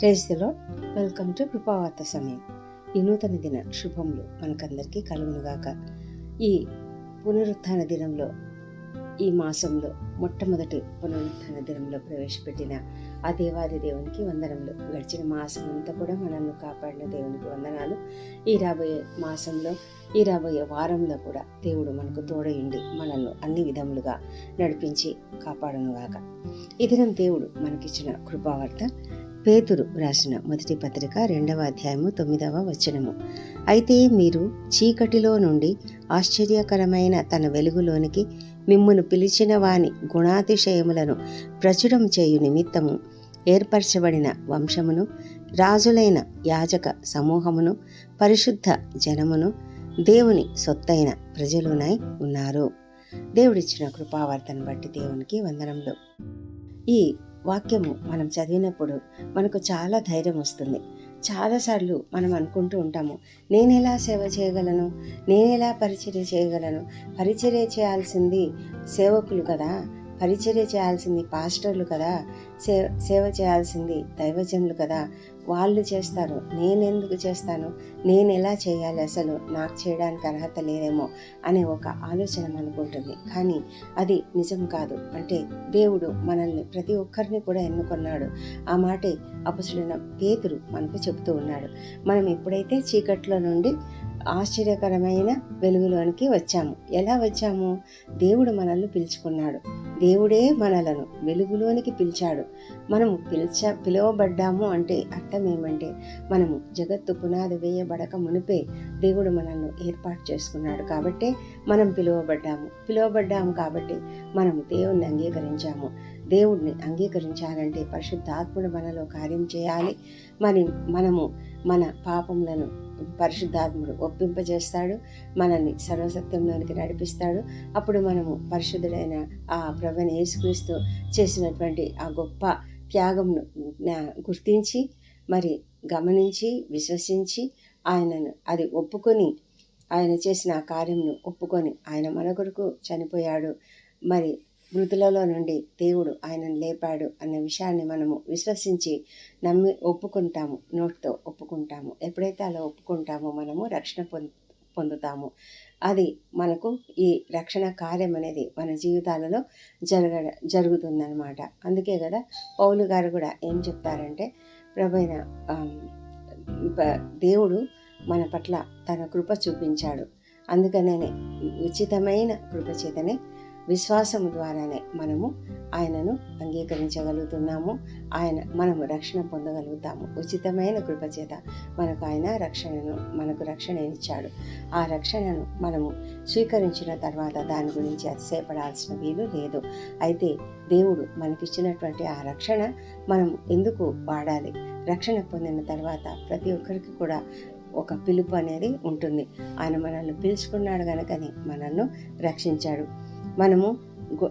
ప్రేజ్లో welcome to కృపావార్త సమయం. ఈ నూతన దిన శుభములు మనకందరికీ కలుగునుగాక. ఈ పునరుత్థాన దినంలో ఈ మాసంలో మొట్టమొదటి పునరుత్థాన దినంలో ప్రవేశపెట్టిన ఆ దేవాది దేవునికి వందనములు. గడిచిన మాసం అంతా కూడా మనల్ని కాపాడిన దేవునికి వందనాలు. ఈ రాబోయే మాసంలో ఈ రాబోయే వారంలో కూడా దేవుడు మనకు తోడయుండి మనల్ని అన్ని విధములుగా నడిపించి కాపాడునుగాక. ఈ దినం దేవుడు మనకిచ్చిన కృపావార్త. పేతురు రాసిన మొదటి పత్రిక రెండవ అధ్యాయము తొమ్మిదవ వచనము. అయితే మీరు చీకటిలో నుండి ఆశ్చర్యకరమైన తన వెలుగులోనికి మిమ్మును పిలిచిన వాని గుణాతిశయములను ప్రచురం చేయు నిమిత్తము ఏర్పరచబడిన వంశమును రాజులైన యాజక సమూహమును పరిశుద్ధ జనమును దేవుని సొత్తైన ప్రజలునై ఉన్నారు. దేవుడిచ్చిన కృపావార్తను బట్టి దేవునికి వందనములు. ఈ వాక్యము మనం చదివినప్పుడు మనకు చాలా ధైర్యం వస్తుంది. చాలాసార్లు మనం అనుకుంటూ ఉంటాము నేను ఎలా సేవ చేయగలను? నేను ఎలా పరిచర్య చేయగలను? పరిచర్య చేయాల్సింది సేవకులు కదా? పరిచర్య చేయాల్సింది పాస్టర్లు కదా? సే సేవ చేయాల్సింది దైవజనులు కదా? వాళ్ళు చేస్తారు. నేనెందుకు చేస్తాను? నేను ఎలా చేయాలి అసలు? నాకు చేయడానికి అర్హత లేదేమో అనే ఒక ఆలోచన మనకుంటుంది కానీ అది నిజం కాదు. అంటే దేవుడు మనల్ని ప్రతి ఒక్కరిని కూడా ఎన్నుకున్నాడు. ఆ మాటే అపసుడైన పేతురు మనకు చెబుతూ ఉన్నాడు. మనం ఎప్పుడైతే చీకట్లో నుండి ఆశ్చర్యకరమైన వెలుగులోనికి వచ్చాము. ఎలా వచ్చాము? దేవుడు మనల్ని పిలుచుకున్నాడు. దేవుడే మనలను వెలుగులోనికి పిలిచాడు. మనము పిలిచ పిలువబడ్డాము అంటే అర్థం ఏమంటే మనము జగత్తు పునాది వేయబడక మునిపే దేవుడు మనల్ని ఏర్పాటు చేసుకున్నాడు కాబట్టే మనం పిలువబడ్డాము. పిలువబడ్డాము కాబట్టి మనము దేవుణ్ణి అంగీకరించాము. దేవుడిని అంగీకరించాలంటే పరిశుద్ధాత్ముడు మనలో కార్యం చేయాలి. మరి మనము మన పాపములను పరిశుద్ధాత్ముడు ఒప్పింపజేస్తాడు మనల్ని సర్వసత్యంలోనికి నడిపిస్తాడు. అప్పుడు మనము పరిశుద్ధుడైన ఆ ప్రభుని యేసుక్రీస్తు చేసినటువంటి ఆ గొప్ప త్యాగంను గుర్తించి మరి గమనించి విశ్వసించి ఆయనను అది ఒప్పుకొని ఆయన చేసిన ఆ కార్యంను ఒప్పుకొని ఆయన మన కొరకు చనిపోయాడు. మరి మృతులలో నుండి దేవుడు ఆయనను లేపాడు అన్న విషయాన్ని మనము విశ్వసించి నమ్మి ఒప్పుకుంటాము నోటితో ఒప్పుకుంటాము. ఎప్పుడైతే అలా ఒప్పుకుంటామో మనము రక్షణ పొందుతాము. అది మనకు ఈ రక్షణ కార్యం అనేది మన జీవితాలలో జరగ జరుగుతుందనమాట అందుకే కదా పౌలు గారు కూడా ఏం చెప్తారంటే ప్రభైన దేవుడు మన పట్ల తన కృప చూపించాడు. అందుకనే ఉచితమైన కృప చేతనే విశ్వాసము ద్వారానే మనము ఆయనను అంగీకరించగలుగుతున్నాము. ఆయన మనము రక్షణ పొందగలుగుతాము. ఉచితమైన కృపచేత మనకు ఆయన రక్షణను మనకు రక్షణ ఇచ్చాడు ఆ రక్షణను మనము స్వీకరించిన తర్వాత దాని గురించి అతిశయపడాల్సిన వీలు లేదు. అయితే దేవుడు మనకిచ్చినటువంటి ఆ రక్షణ మనం ఎందుకు వాడాలి? రక్షణ పొందిన తర్వాత ప్రతి ఒక్కరికి కూడా ఒక పిలుపు అనేది ఉంటుంది. ఆయన మనల్ని పిలుచుకున్నాడు కనుకని మనల్ని రక్షించాడు. మనము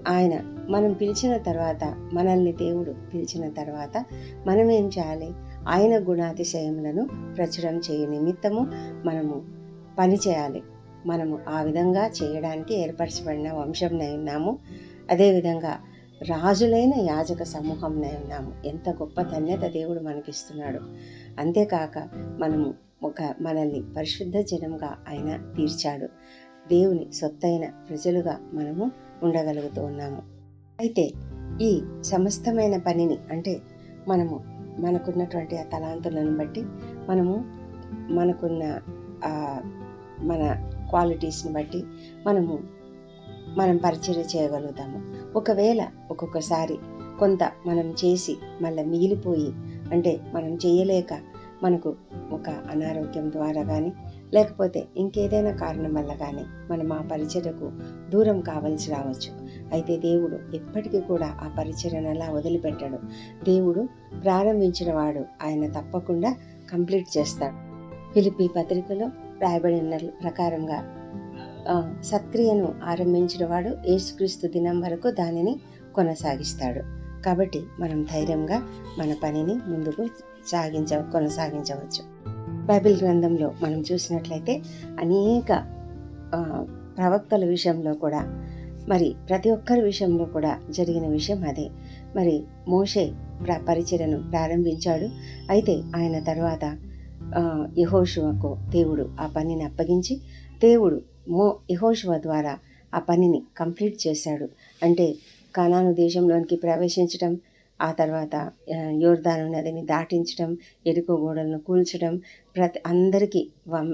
ఆయన మనం పిలిచిన తర్వాత మనల్ని దేవుడు పిలిచిన తర్వాత మనం ఏం చేయాలి? ఆయన గుణాతిశయములను ప్రచురం చేయ నిమిత్తము మనము పని చేయాలి. మనము ఆ విధంగా చేయడానికి ఏర్పరచబడిన వంశంనై ఉన్నాము. అదేవిధంగా రాజులైన యాజక సమూహంనై ఉన్నాము. ఎంత గొప్ప ధన్యత దేవుడు మనకిస్తున్నాడు. అంతేకాక మనము ఒక మనల్ని పరిశుద్ధ జనంగా ఆయన తీర్చాడు. దేవుని సొత్తైన ప్రజలుగా మనము ఉండగలుగుతూ ఉన్నాము. అయితే ఈ సమస్తమైన పనిని అంటే మనము మనకున్నటువంటి ఆ తలాంతులను బట్టి మనము మనకున్న మన క్వాలిటీస్ని బట్టి మనము మనం పరిచయం చేయగలుగుతాము. ఒకవేళ ఒక్కొక్కసారి కొంత మనం చేసి మళ్ళీ మిగిలిపోయి అంటే మనం చేయలేక మనకు ఒక అనారోగ్యం ద్వారా కానీ లేకపోతే ఇంకేదైనా కారణం వల్ల కానీ మనం ఆ పరిచర్యకు దూరం కావలసి రావచ్చు. అయితే దేవుడు ఎప్పటికీ కూడా ఆ పరిచర్యను అలా వదిలిపెట్టాడు. దేవుడు ప్రారంభించిన వాడు ఆయన తప్పకుండా కంప్లీట్ చేస్తాడు. పిలిపి పత్రికలో రాయబడిన ప్రకారంగా సత్క్రియను ఆరంభించిన వాడు యేసుక్రీస్తు దినం వరకు దానిని కొనసాగిస్తాడు. కాబట్టి మనం ధైర్యంగా మన పనిని ముందుకు సాగించ కొనసాగించవచ్చు. బైబిల్ గ్రంథంలో మనం చూసినట్లయితే అనేక ప్రవక్తల విషయంలో కూడా మరి ప్రతి ఒక్కరి విషయంలో కూడా జరిగిన విషయం అదే. మరి మోషే ప్ర పరిచర్యను ప్రారంభించాడు. అయితే ఆయన తర్వాత యహోశువకు దేవుడు ఆ పనిని అప్పగించి దేవుడు మో యహోశువ ద్వారా ఆ పనిని కంప్లీట్ చేశాడు. అంటే కనాను దేశంలోనికి ప్రవేశించడం ఆ తర్వాత యోర్దాను నదిని దాటించడం ఎరుకో గోడలను కూల్చడం ప్రతి అందరికీ వం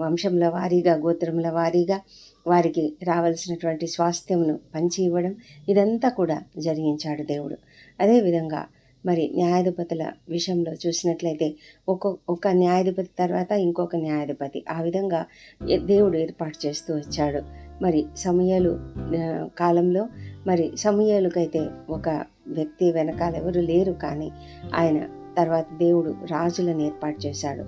వంశంల వారీగా గోత్రముల వారీగా వారికి రావాల్సినటువంటి స్వాస్థ్యమును పంచి ఇవ్వడం ఇదంతా కూడా జరిగించాడు దేవుడు. అదేవిధంగా మరి న్యాయాధిపతుల విషయంలో చూసినట్లయితే ఒక్కొక్క ఒక న్యాయాధిపతి తర్వాత ఇంకొక న్యాయాధిపతి. ఆ విధంగా దేవుడు ఏర్పాటు చేస్తూ వచ్చాడు. మరి సమయాలు కాలంలో మరి సమయాలకైతే ఒక వ్యక్తి వెనకాల ఎవరు లేరు కానీ ఆయన తర్వాత దేవుడు రాజులను ఏర్పాటు చేశాడు.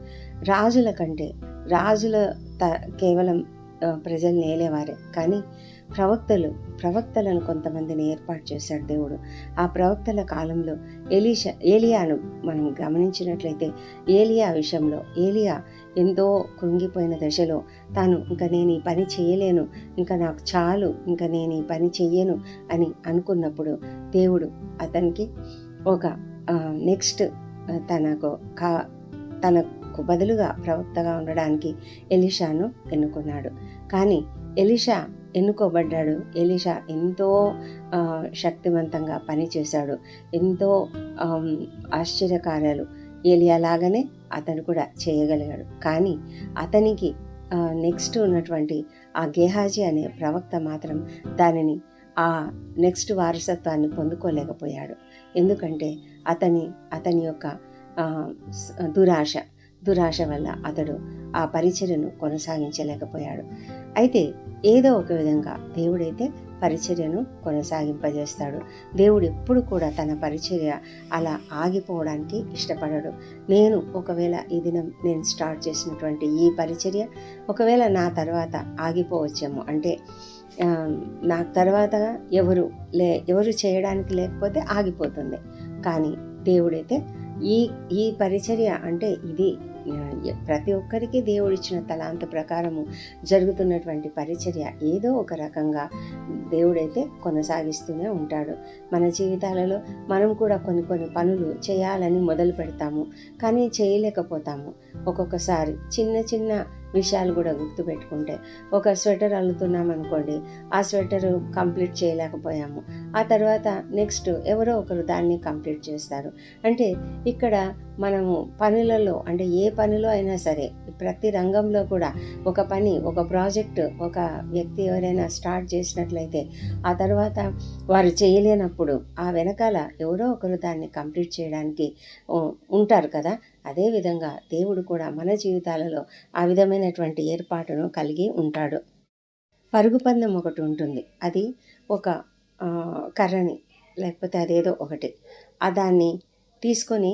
రాజుల కంటే రాజుల త కేవలం ప్రజల్ని ఏలేవారే. కానీ ప్రవక్తలు ప్రవక్తలను కొంతమందిని ఏర్పాటు చేశాడు దేవుడు. ఆ ప్రవక్తల కాలంలో ఎలీషా ఏలియాను మనం గమనించినట్లయితే ఏలియా విషయంలో ఏలియా ఎంతో కృంగిపోయిన దశలో తాను ఇంకా నేను ఈ పని చేయలేను ఇంకా నాకు చాలు ఇంకా నేను ఈ పని చెయ్యను అని అనుకున్నప్పుడు దేవుడు అతనికి ఒక నెక్స్ట్ తనకు కా తనకు బదులుగా ప్రవక్తగా ఉండడానికి ఎలిషాను ఎన్నుకున్నాడు. కానీ ఎలిషా ఎన్నుకోబడ్డాడు. ఎలిషా ఎంతో శక్తివంతంగా పనిచేశాడు. ఎంతో ఆశ్చర్యకార్యాలు ఎలియాలాగానే అతను కూడా చేయగలిగాడు. కానీ అతనికి నెక్స్ట్ ఉన్నటువంటి ఆ గేహాజీ అనే ప్రవక్త మాత్రం దానిని ఆ నెక్స్ట్ వారసత్వాన్ని పొందుకోలేకపోయాడు. ఎందుకంటే అతని అతని యొక్క దురాశ దురాశ వల్ల అతడు ఆ పరిచర్యను కొనసాగించలేకపోయాడు. అయితే ఏదో ఒక విధంగా దేవుడైతే పరిచర్యను కొనసాగింపజేస్తాడు. దేవుడు ఎప్పుడు కూడా తన పరిచర్య అలా ఆగిపోవడానికి ఇష్టపడడు. నేను ఒకవేళ ఈ దినం నేను స్టార్ట్ చేసినటువంటి ఈ పరిచర్య ఒకవేళ నా తర్వాత ఆగిపోవచ్చేమో. అంటే నాకు తర్వాత ఎవరు లే ఎవరు చేయడానికి లేకపోతే ఆగిపోతుంది. కానీ దేవుడైతే ఈ ఈ పరిచర్య అంటే ఇది ప్రతి ఒక్కరికి దేవుడిచ్చిన తలాంత ప్రకారము జరుగుతున్నటువంటి పరిచర్య ఏదో ఒక రకంగా దేవుడైతే కొనసాగిస్తూనే ఉంటాడు. మన జీవితాలలో మనం కూడా కొన్ని కొన్ని పనులు చేయాలని మొదలు పెడతాము. కానీ చేయలేకపోతాము. ఒక్కొక్కసారి చిన్న చిన్న విషయాలు కూడా గుర్తుపెట్టుకుంటే ఒక స్వెటర్ అల్లుతున్నాం అనుకోండి ఆ స్వెటర్ కంప్లీట్ చేయలేకపోయాము. ఆ తర్వాత నెక్స్ట్ ఎవరో ఒకరు దాన్ని కంప్లీట్ చేస్తారు. అంటే ఇక్కడ మనము పనులలో అంటే ఏ పనిలో అయినా సరే ప్రతి రంగంలో కూడా ఒక పని ఒక ప్రాజెక్ట్ ఒక వ్యక్తి ఎవరైనా స్టార్ట్ చేసినట్లయితే ఆ తర్వాత వారు చేయలేనప్పుడు ఆ వెనకాల ఎవరో ఒకరు దాన్ని కంప్లీట్ చేయడానికి ఉంటారు కదా. అదేవిధంగా దేవుడు కూడా మన జీవితాలలో ఆ విధమైనటువంటి ఏర్పాటును కలిగి ఉంటాడు. పరుగు పందెం ఒకటి ఉంటుంది. అది ఒక కర్రని లేకపోతే అదేదో ఒకటి. ఆ దాన్ని తీసుకొని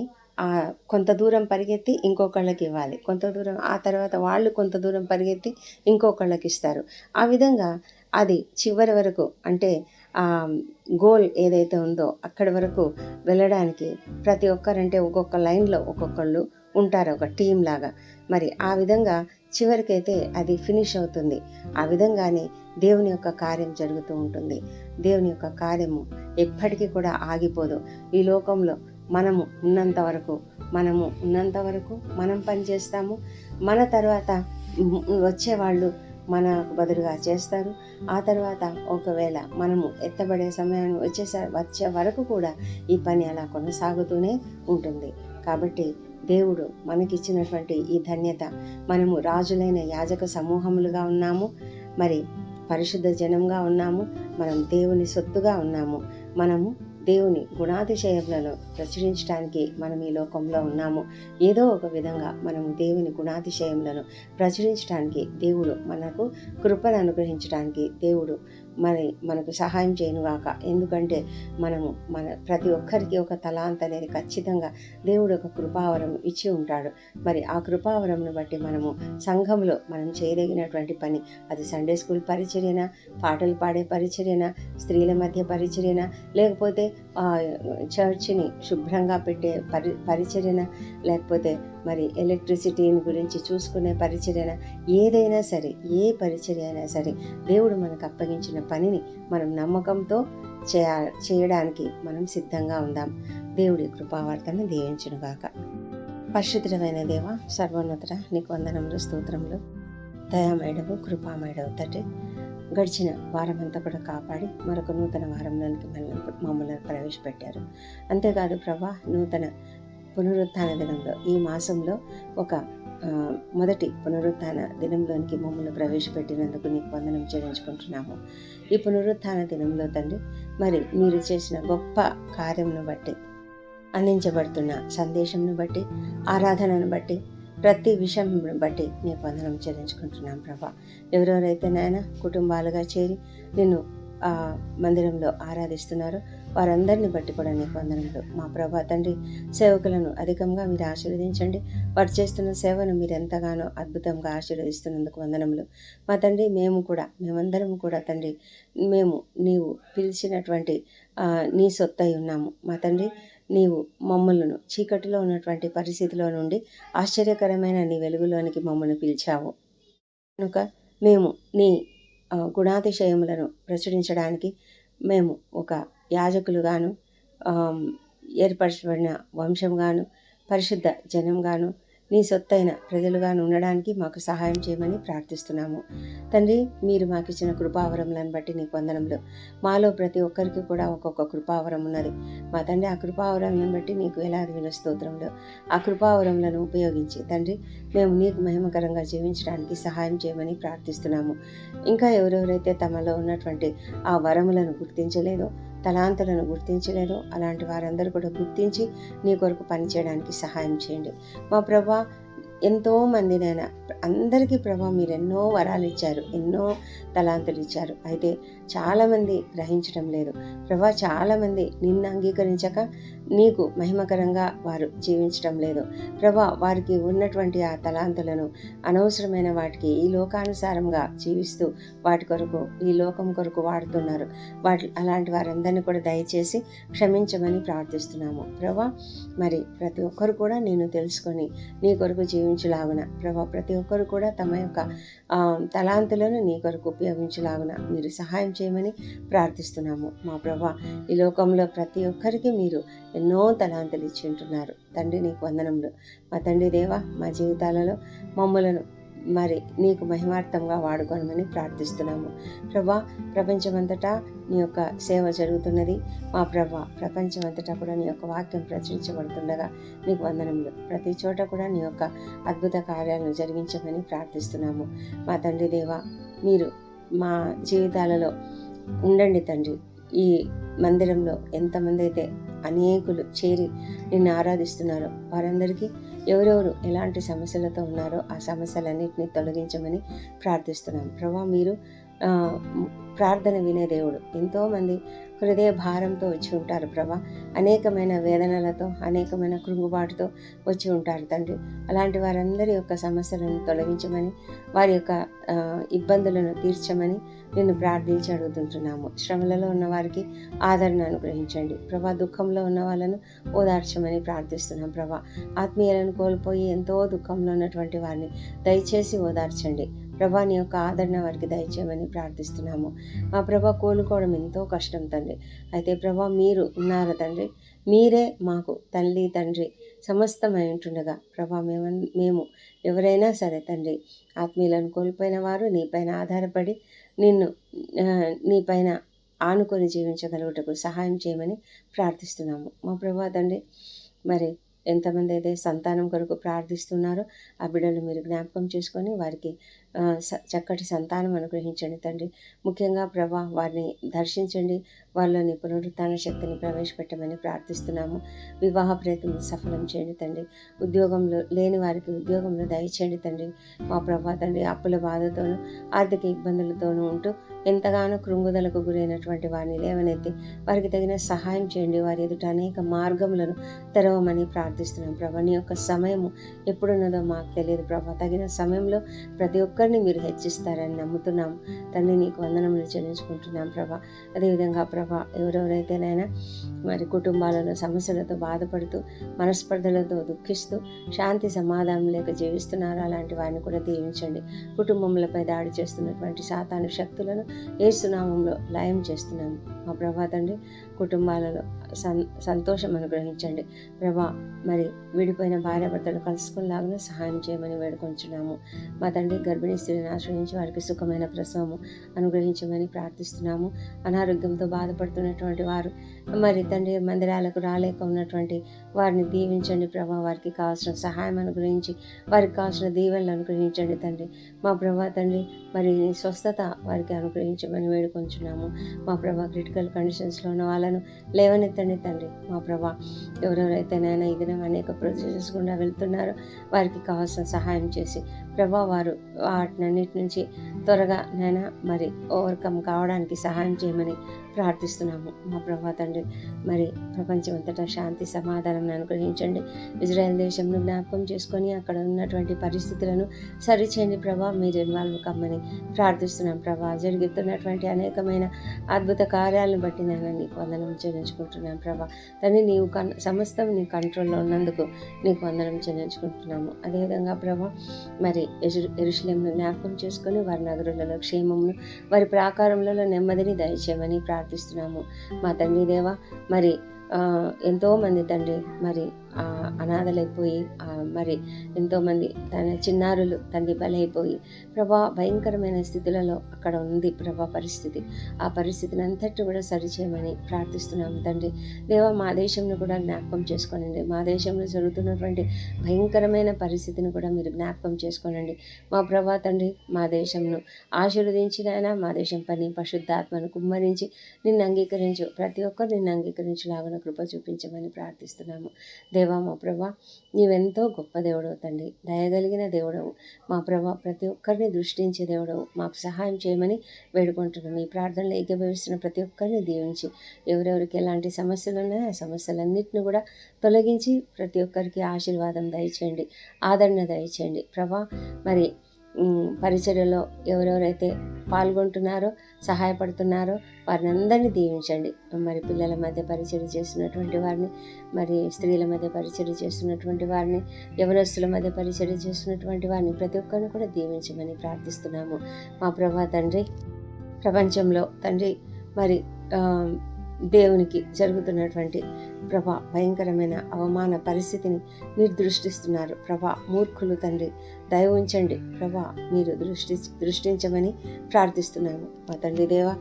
కొంత దూరం పరిగెత్తి ఇంకొకళ్ళకి ఇవ్వాలి. కొంత దూరం ఆ తర్వాత వాళ్ళు కొంత దూరం పరిగెత్తి ఇంకొకళ్ళకి ఇస్తారు. ఆ విధంగా అది చివరి వరకు అంటే గోల్ ఏదైతే ఉందో అక్కడి వరకు వెళ్ళడానికి ప్రతి ఒక్కరంటే ఒక్కొక్క లైన్లో ఒక్కొక్కళ్ళు ఉంటారు ఒక టీం లాగా. మరి ఆ విధంగా చివరికైతే అది ఫినిష్ అవుతుంది. ఆ విధంగానే దేవుని యొక్క కార్యం జరుగుతూ ఉంటుంది. దేవుని యొక్క కార్యము ఎప్పటికీ కూడా ఆగిపోదు. ఈ లోకంలో మనము ఉన్నంత వరకు మనము ఉన్నంత వరకు మనం పనిచేస్తాము. మన తర్వాత వచ్చేవాళ్ళు మనకు బదులుగా చేస్తారు. ఆ తర్వాత ఒకవేళ మనము ఎత్తబడే సమయాన్ని వచ్చేసే వచ్చే వరకు కూడా ఈ పని అలా కొనసాగుతూనే ఉంటుంది. కాబట్టి దేవుడు మనకిచ్చినటువంటి ఈ ధన్యత మనము రాజులైన యాజక సమూహములుగా ఉన్నాము. మరి పరిశుద్ధ జనంగా ఉన్నాము. మనం దేవుని సొత్తుగా ఉన్నాము. మనము దేవుని గుణాతిశయములను ప్రచురించడానికి మనం ఈ లోకంలో ఉన్నాము. ఏదో ఒక విధంగా మనం దేవుని గుణాతిశయములను ప్రచురించడానికి దేవుడు మనకు కృపను అనుగ్రహించడానికి దేవుడు మరి మనకు సహాయం చేయనుగాక. ఎందుకంటే మనము మన ప్రతి ఒక్కరికి ఒక తలాంత అనేది ఖచ్చితంగా దేవుడు ఒక కృపావరం ఇచ్చి ఉంటాడు. మరి ఆ కృపావరంను బట్టి మనము సంఘంలో మనం చేయదగినటువంటి పని అది సండే స్కూల్ పరిచర్యన పాటలు పాడే పరిచర్యన స్త్రీల మధ్య పరిచర్యన లేకపోతే చర్చిని శుభ్రంగా పెట్టే పరి పరిచర్యన లేకపోతే మరి ఎలక్ట్రిసిటీని గురించి చూసుకునే పరిచర్యన ఏదైనా సరే ఏ పరిచర్య అయినా సరే దేవుడు మనకు అప్పగించిన పనిని మనం నమ్మకంతో చేయ చేయడానికి మనం సిద్ధంగా ఉందాం. దేవుడి కృపావార్తను దీవించునుగాక పరిశుద్ధమైన దేవ సర్వోన్నతుడ నీకు వందనములు స్తోత్రములు. దయామేడవు కృపామేడవు తటి గడిచిన వారమంతా కూడా కాపాడి మరొక నూతన వారంలోనికి మమ్మల్ని మమ్మల్ని ప్రవేశపెట్టారు. అంతేకాదు ప్రభా నూతన పునరుత్థాన దినంలో ఈ మాసంలో ఒక మొదటి పునరుత్థాన దినంలోనికి మమ్మల్ని ప్రవేశపెట్టినందుకు నీకు వందనం చెల్లించుకుంటున్నాము. ఈ పునరుత్థాన దినంలో తండ్రి మరి మీరు చేసిన గొప్ప కార్యంను బట్టి అందించబడుతున్న సందేశంను బట్టి ఆరాధనను బట్టి ప్రతి విషయం బట్టి నీకు వందనం చెల్లించుకుంటున్నాం ప్రభా. ఎవరెవరైతే నాయన కుటుంబాలుగా చేరి నిన్ను ఆ మందిరంలో ఆరాధిస్తున్నారో వారందరిని బట్టి కూడా నీకు వందనములు. మా ప్రభా తండ్రి సేవకులను అధికంగా మీరు ఆశీర్వదించండి. వారు చేస్తున్న సేవను మీరు ఎంతగానో అద్భుతంగా ఆశీర్వదిస్తున్నందుకు వందనములు. మా తండ్రి మేము కూడా మేమందరం కూడా తండ్రి మేము నీవు పిలిచినటువంటి నీ సొత్తై ఉన్నాము. మా తండ్రి నీవు మమ్మలను చీకటిలో ఉన్నటువంటి పరిస్థితిలో నుండి ఆశ్చర్యకరమైన నీ వెలుగులోనికి మమ్మల్ని పిలిచావు. కనుక మేము నీ గుణాతిశయములను ప్రచురించడానికి మేము ఒక యాజకులుగాను ఏర్పరచబడిన వంశంగాను పరిశుద్ధ జనంగాను నీ సొత్తైన ప్రజలుగాను ఉండడానికి మాకు సహాయం చేయమని ప్రార్థిస్తున్నాము. తండ్రి మీరు మాకు ఇచ్చిన కృపావరములను బట్టి నీకు వందనములు. మాలో ప్రతి ఒక్కరికి కూడా ఒక్కొక్క కృపావరం ఉన్నది. మా తండ్రి ఆ కృపావరములను బట్టి నీకు వేలాది విన స్తోత్రములు. ఆ కృపావరములను ఉపయోగించి తండ్రి మేము నీకు మహిమకరంగా జీవించడానికి సహాయం చేయమని ప్రార్థిస్తున్నాము. ఇంకా ఎవరెవరైతే తమలో ఉన్నటువంటి ఆ వరములను గుర్తించలేదో తలాంతులను గుర్తించలేరో. అలాంటి వారందరూ కూడా గుర్తించి నీ కొరకు పనిచేయడానికి సహాయం చేయండి. మా ప్రభా ఎంతో మందినైనా అందరికీ ప్రభా మీరు ఎన్నో వరాలు ఇచ్చారు ఎన్నో తలాంతులు ఇచ్చారు. అయితే చాలామంది గ్రహించడం లేదు. ప్రభా చాలామంది నిన్ను అంగీకరించక నీకు మహిమకరంగా వారు జీవించడం లేదు. ప్రభా వారికి ఉన్నటువంటి ఆ తలాంతులను అనవసరమైన వాటికి ఈ లోకానుసారంగా జీవిస్తూ వాటి కొరకు ఈ లోకం కొరకు వాడుతున్నారు. వాటి అలాంటి వారందరినీ కూడా దయచేసి క్షమించమని ప్రార్థిస్తున్నాము. ప్రభా మరి ప్రతి ఒక్కరు కూడా నేను తెలుసుకొని నీ కొరకు జీవించలాగున ప్రభా ప్రతి ఒక్కరు కూడా తమ యొక్క తలాంతులను నీ కొరకు ఉపయోగించలాగున మీరు సహాయం చేయమని ప్రార్థిస్తున్నాము. మా ప్రభా ఈ లోకంలో ప్రతి ఒక్కరికి మీరు ఎన్నో తలాంతులు ఇచ్చి ఉంటున్నారు. తండ్రి నీకు వందనములు. మా తండ్రి దేవ మా జీవితాలలో మమ్మలను మరి నీకు మహిమార్థంగా వాడుకోనమని ప్రార్థిస్తున్నాము. ప్రభా ప్రపంచమంతటా నీ యొక్క సేవ జరుగుతున్నది. మా ప్రభా ప్రపంచమంతటా కూడా నీ యొక్క వాక్యం ప్రచురించబడుతుండగా నీకు వందనములు. ప్రతి చోట కూడా నీ యొక్క అద్భుత కార్యాలను జరిగించమని ప్రార్థిస్తున్నాము. మా తండ్రి దేవ మీరు మా జీవితాలలో ఉండండి తండ్రి. ఈ మందిరంలో ఎంతమంది అయితే అనేకులు చేరి నిన్ను ఆరాధిస్తున్నారో వారందరికీ ఎవరెవరు ఎలాంటి సమస్యలతో ఉన్నారో ఆ సమస్యలన్నింటినీ తొలగించమని ప్రార్థిస్తున్నాం. ప్రభా మీరు ప్రార్థన వినే దేవుడు. ఎంతోమంది హృదయ భారంతో వచ్చి ఉంటారు ప్రభా. అనేకమైన వేదనలతో అనేకమైన కృంగుబాటుతో వచ్చి ఉంటారు తండ్రి. అలాంటి వారందరి యొక్క సమస్యలను తొలగించమని వారి యొక్క ఇబ్బందులను తీర్చమని నిన్ను ప్రార్థించి అడుగుతుంటున్నాము. శ్రమలలో ఉన్న వారికి ఆదరణ అనుగ్రహించండి. ప్రభా దుఃఖంలో ఉన్న వాళ్ళను ఓదార్చమని ప్రార్థిస్తున్నాం ప్రభా. ఆత్మీయులను కోల్పోయి ఎంతో దుఃఖంలో ఉన్నటువంటి వారిని దయచేసి ఓదార్చండి. ప్రభా నీ యొక్క ఆదరణ వారికి దయచేయమని ప్రార్థిస్తున్నాము. మా ప్రభా కోలుకోవడం ఎంతో కష్టం తండ్రి. అయితే ప్రభా మీరు ఉన్నారు తండ్రి. మీరే మాకు తల్లి తండ్రి సమస్తమై ఉంటుండగా ప్రభా మేము మేము ఎవరైనా సరే తండ్రి ఆత్మీయులను కోల్పోయిన వారు నీపైన ఆధారపడి నిన్ను నీపైన ఆనుకొని జీవించగలుగుటకు సహాయం చేయమని ప్రార్థిస్తున్నాము. మా ప్రభా తండ్రి మరి ఎంతమంది అయితే సంతానం కొరకు ప్రార్థిస్తున్నారో ఆ బిడ్డలు మీరు జ్ఞాపకం చేసుకొని వారికి చక్కటి సంతానం అనుగ్రహించండి తండ్రి. ముఖ్యంగా ప్రభా వారిని దర్శించండి. వాళ్ళని పునరుత్న శక్తిని ప్రవేశపెట్టమని ప్రార్థిస్తున్నాము. వివాహ ప్రయత్నం సఫలం చేయండి తండ్రి. ఉద్యోగంలో లేని వారికి ఉద్యోగంలో దయచేయండి తండ్రి. మా ప్రభా తండ్రి అప్పుల బాధతోనూ ఆర్థిక ఇబ్బందులతోనూ ఉంటూ ఎంతగానో కృంగుదలకు గురైనటువంటి వారిని లేవనెత్తి వారికి తగిన సహాయం చేయండి. వారి ఎదుట అనేక మార్గములను తెరవమని ప్రార్థిస్తున్నాం ప్రభా. నీ యొక్క సమయము ఎప్పుడున్నదో మాకు తెలియదు ప్రభా. తగిన సమయంలో ప్రతి ఒక్క ఒక్కరిని మీరు హెచ్చిస్తారని నమ్ముతున్నాం తండ్రి నీకు వందనములు చెల్లించుకుంటున్నాం ప్రభా. అదేవిధంగా ప్రభా ఎవరెవరైతేనైనా మరి కుటుంబాలలో సమస్యలతో బాధపడుతూ మనస్పర్ధలతో దుఃఖిస్తూ శాంతి సమాధానం లేక జీవిస్తున్నారో అలాంటి వారిని కూడా దీవించండి. కుటుంబములపై దాడి చేస్తున్నటువంటి సాతాను శక్తులను ఏసునామంలో లయం చేస్తున్నాము. మా ప్రభా తండ్రి కుటుంబాలలో సన్ సంతోషం అనుగ్రహించండి. ప్రభా మరి విడిపోయిన భార్యాభర్తలు కలుసుకునేలాగా సహాయం చేయమని వేడుకొంచున్నాము. మా తండ్రి గర్భిణీ స్త్రీని ఆశ్రయించి వారికి సుఖమైన ప్రసవము అనుగ్రహించమని ప్రార్థిస్తున్నాము. అనారోగ్యంతో బాధపడుతున్నటువంటి వారు మరి తండ్రి మందిరాలకు రాలేక ఉన్నటువంటి వారిని దీవించండి ప్రభా. వారికి కావాల్సిన సహాయం అనుగ్రహించి వారికి కావాల్సిన దీవెనలు అనుగ్రహించండి తండ్రి. మా ప్రభా తండ్రి మరి స్వస్థత వారికి అనుగ్రహించమని వేడుకొంచున్నాము. మా ప్రభా క్రిటికల్ కండిషన్స్లో ఉన్న వాళ్ళను లేవనెత్తండి తండ్రి. మా ప్రభా ఎవరెవరైతే నాయన ఈ దినం అనేక ప్రొసీజర్స్ గుండా వెళ్తున్నారో వారికి కావాల్సిన సహాయం చేసి ప్రభా వారు వాటినన్నిటి నుంచి త్వరగా నాయన మరి ఓవర్కమ్ కావడానికి సహాయం చేయమని ప్రార్థిస్తున్నాము. మా ప్రభా తండ్రి మరి ప్రపంచం అంతటా శాంతి సమాధానం అనుగ్రహించండి. ఇజ్రాయెల్ దేశంను జ్ఞాపకం చేసుకొని అక్కడ ఉన్నటువంటి పరిస్థితులను సరిచేయండి ప్రభా. మీరు ఇన్వాల్వ్ కమ్మని ప్రార్థిస్తున్నాం ప్రభా. జరుగుతున్నటువంటి అనేకమైన అద్భుత కార్యాలను బట్టి నేను నీకు వందనం చెల్లించుకుంటున్నాం ప్రభా. కానీ నీవు కన్ సమస్తం నీ కంట్రోల్లో ఉన్నందుకు నీకు వందనం చెల్లించుకుంటున్నాము. అదేవిధంగా ప్రభా మరి ఎరుశలేంను జ్ఞాపకం చేసుకొని వారి నగరులలో క్షేమమును వారి ప్రాకారములలో నెమ్మదిని దయచేయమని ప్రార్థిస్తున్నాము. మా తండ్రి దేవ మరి ఎంతోమంది తండ్రి మరి అనాథలైపోయి మరి ఎంతోమంది తన చిన్నారులు తండ్రి బలైపోయి ప్రభా భయంకరమైన స్థితులలో అక్కడ ఉంది ప్రభా పరిస్థితి. ఆ పరిస్థితిని అంతటి కూడా సరిచేయమని ప్రార్థిస్తున్నాము తండ్రి. దేవ మా దేశంను కూడా జ్ఞాపకం చేసుకోనండి. మా దేశంలో జరుగుతున్నటువంటి భయంకరమైన పరిస్థితిని కూడా మీరు జ్ఞాపకం చేసుకోనండి. మా ప్రభా తండ్రి మా దేశంను ఆశీర్వదించినైనా మా దేశం పని పశుద్ధాత్మను కుమ్మరించి నిన్ను అంగీకరించు ప్రతి ఒక్కరు నిన్ను అంగీకరించలాగను. కృప చూపించమని ప్రార్థిస్తున్నాము. దేవా మా ప్రభా నీవెంతో గొప్ప దేవుడవు తండ్రి. దయగలిగిన దేవుడవు. మా ప్రభా ప్రతి ఒక్కరిని దృష్టించే దేవుడవు. మాకు సహాయం చేయమని వేడుకుంటున్నాం ఈ ప్రార్థనలు ఏకీభవిస్తున్న ప్రతి ఒక్కరిని దీవించి ఎవరెవరికి ఎలాంటి సమస్యలు ఉన్నాయో ఆ సమస్యలన్నింటినీ కూడా తొలగించి ప్రతి ఒక్కరికి ఆశీర్వాదం దయచేయండి. ఆదరణ దయచేయండి. ప్రభా మరి పరిచర్యలో ఎవరెవరైతే పాల్గొంటున్నారో సహాయపడుతున్నారో వారిని అందరినీ దీవించండి. మరి పిల్లల మధ్య పరిచయం చేస్తున్నటువంటి వారిని మరి స్త్రీల మధ్య పరిచయం చేస్తున్నటువంటి వారిని యవనస్తుల మధ్య పరిచయం చేస్తున్నటువంటి వారిని ప్రతి ఒక్కరిని కూడా దీవించమని ప్రార్థిస్తున్నాము. మా ప్రభా తండ్రి ప్రపంచంలో తండ్రి మరి దేవునికి జరుగుతున్నటువంటి ప్రభా భయంకరమైన అవమాన పరిస్థితిని మీరు దృష్టిస్తున్నారు. ప్రభా మూర్ఖులు తండ్రి దయ ఉంచండి. ప్రభా మీరు దృష్టి దృష్టించమని ప్రార్థిస్తున్నాము. మా తండ్రి దేవ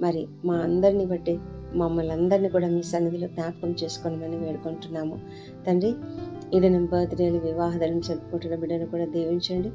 మరి మా అందరిని బట్టి మమ్మల్ని అందరినీ కూడా మీ సన్నిధిలో జ్ఞాపకం చేసుకోనమని వేడుకుంటున్నాము. తండ్రి ఇది నేను బర్త్డేలు వివాహదలను జరుపుకుంటున్న బిడ్డను కూడా దీవించండి.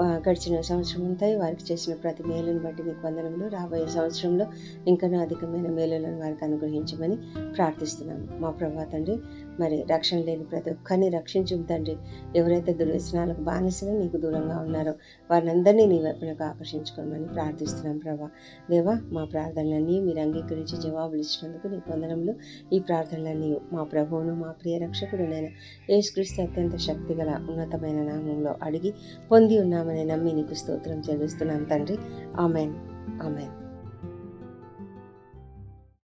గడిచిన సంవత్సరం అంతా వారికి చేసిన ప్రతి మేలును బట్టి మీకు వందనములు. రాబోయే సంవత్సరంలో ఇంకా అధికమైన మేలులను వారికి అనుగ్రహించమని ప్రార్థిస్తున్నాము. మా ప్రభా తండ్రి మరి రక్షణ లేని ప్రతి ఒక్కరిని రక్షించు తండ్రి. ఎవరైతే దుర్వ్యసనాలకు బానిసలు నీకు దూరంగా ఉన్నారో వారిని నీ వైపునకు ఆకర్షించుకోమని ప్రార్థిస్తున్నాం ప్రభా. దేవా మా ప్రార్థనలన్నీ మీరు అంగీకరించి జవాబులు ఇచ్చినందుకు నీ వందనములు. ఈ ప్రార్థనలన్నీ మా ప్రభువును మా ప్రియ రక్షకుడునైన యేసుక్రీస్తు అత్యంత శక్తిగల ఉన్నతమైన నామంలో అడిగి పొంది ఉన్నామని నమ్మి నీకు స్తోత్రం చెల్లిస్తున్నాం తండ్రి. ఆమెన్. ఆమెన్.